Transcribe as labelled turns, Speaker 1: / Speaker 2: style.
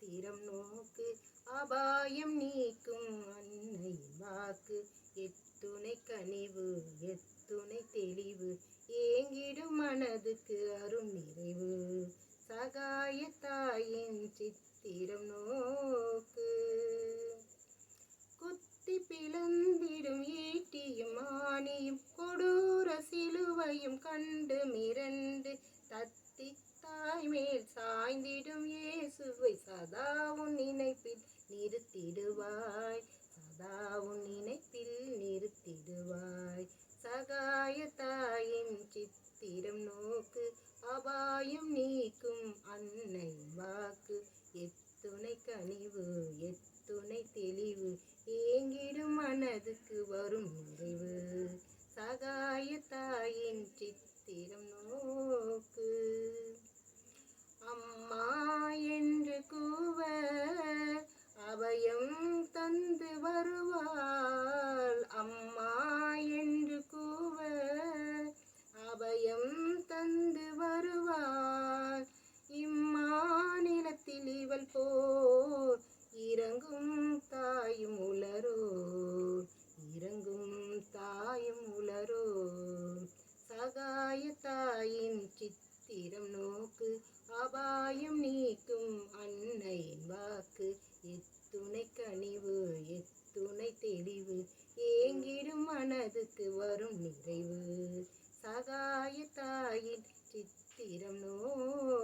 Speaker 1: சித்திரம் நோக்கு அபாயம் நீக்கும் அன்னை வாக்கு. எத்துணை கனிவு எத்துணை தெளிவு ஏங்கிடும் மனதுக்கு அரும் நிறைவு. சகாய தாயின் சித்திரம் நோக்கு. குத்தி பிளந்திடும் ஈட்டியும் ஆணியும் கொடூர சிலுவையும் கண்டு மிரண்டு தத்தி தாய்மேல் சாய்ந்திடும் இயேசுவை சதாவும் நினைப்பில் நிறுத்திடுவாய் சதாவும் நினைப்பில் நிறுத்திடுவாய் சகாய தாயின் சித்திரம் நோக்கு அபாயம் நீக்கும் அன்னை வாக்கு எத்துணை கனிவு எத்துணை தெளிவு ஏங்கிடும் மனதுக்கு வரும் நிறைவு சகாய தாயின் சித்திரம் தாயும் உலரோ இறங்கும் தாயும் உலரோ சகாய தாயின் சித்திரம் நோக்கு அபாயம் நீக்கும் அன்னையின் வாக்கு. எத்துணை கனிவு எத்துணை தெளிவு ஏங்கிடும் மனதுக்கு வரும் நிறைவு. சகாய தாயின் சித்திரம் நோ